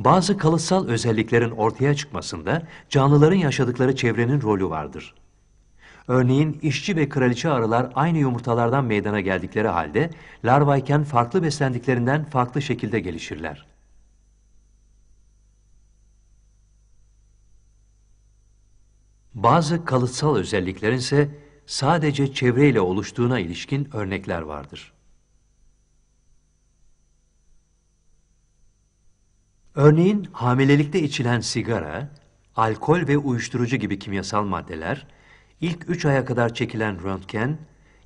Bazı kalıtsal özelliklerin ortaya çıkmasında canlıların yaşadıkları çevrenin rolü vardır. Örneğin işçi ve kraliçe arılar aynı yumurtalardan meydana geldikleri halde larvayken farklı beslendiklerinden farklı şekilde gelişirler. Bazı kalıtsal özelliklerin ise sadece çevreyle oluştuğuna ilişkin örnekler vardır. Örneğin hamilelikte içilen sigara, alkol ve uyuşturucu gibi kimyasal maddeler, ilk 3 aya kadar çekilen röntgen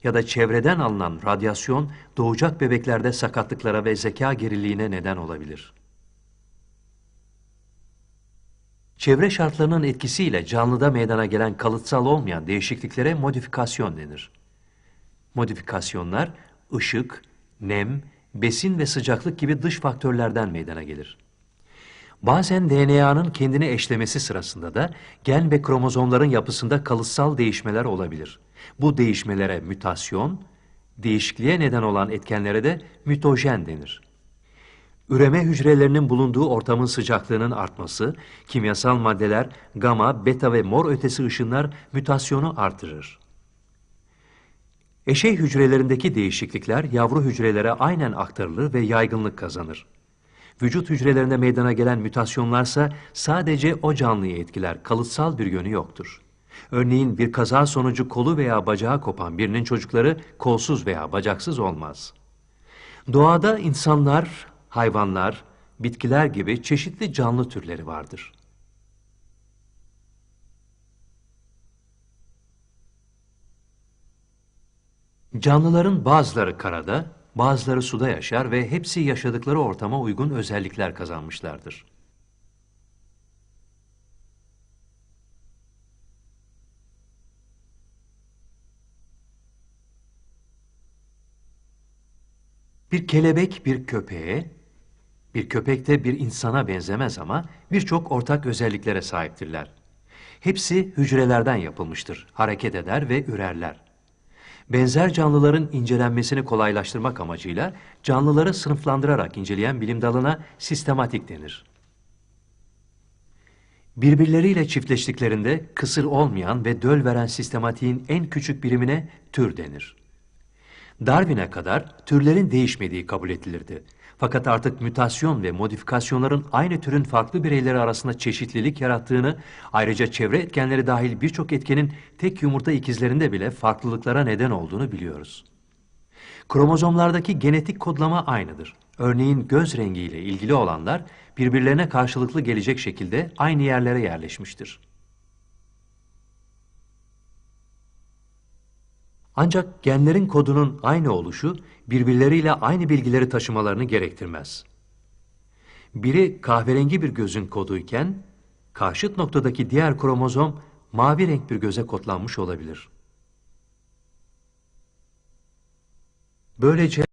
ya da çevreden alınan radyasyon doğacak bebeklerde sakatlıklara ve zeka geriliğine neden olabilir. Çevre şartlarının etkisiyle canlıda meydana gelen kalıtsal olmayan değişikliklere modifikasyon denir. Modifikasyonlar ışık, nem, besin ve sıcaklık gibi dış faktörlerden meydana gelir. Bazen DNA'nın kendini eşlemesi sırasında da gen ve kromozomların yapısında kalıtsal değişmeler olabilir. Bu değişmelere mütasyon, değişikliğe neden olan etkenlere de mütojen denir. Üreme hücrelerinin bulunduğu ortamın sıcaklığının artması, kimyasal maddeler, gama, beta ve mor ötesi ışınlar mütasyonu artırır. Eşey hücrelerindeki değişiklikler yavru hücrelere aynen aktarılır ve yaygınlık kazanır. Vücut hücrelerinde meydana gelen mütasyonlarsa sadece o canlıyı etkiler, kalıtsal bir yönü yoktur. Örneğin bir kaza sonucu kolu veya bacağı kopan birinin çocukları kolsuz veya bacaksız olmaz. Doğada insanlar, hayvanlar, bitkiler gibi çeşitli canlı türleri vardır. Canlıların bazıları karada, bazıları suda yaşar ve hepsi yaşadıkları ortama uygun özellikler kazanmışlardır. Bir kelebek bir köpeğe, bir köpek de bir insana benzemez ama birçok ortak özelliklere sahiptirler. Hepsi hücrelerden yapılmıştır, hareket eder ve ürerler. Benzer canlıların incelenmesini kolaylaştırmak amacıyla canlıları sınıflandırarak inceleyen bilim dalına sistematik denir. Birbirleriyle çiftleştiklerinde kısır olmayan ve döl veren sistematiğin en küçük birimine tür denir. Darwin'e kadar türlerin değişmediği kabul edilirdi. Fakat artık mütasyon ve modifikasyonların aynı türün farklı bireyleri arasında çeşitlilik yarattığını, ayrıca çevre etkenleri dahil birçok etkenin tek yumurta ikizlerinde bile farklılıklara neden olduğunu biliyoruz. Kromozomlardaki genetik kodlama aynıdır. Örneğin göz rengiyle ilgili olanlar birbirlerine karşılıklı gelecek şekilde aynı yerlere yerleşmiştir. Ancak genlerin kodunun aynı oluşu birbirleriyle aynı bilgileri taşımalarını gerektirmez. Biri kahverengi bir gözün koduyken, karşıt noktadaki diğer kromozom mavi renk bir göze kodlanmış olabilir. Böylece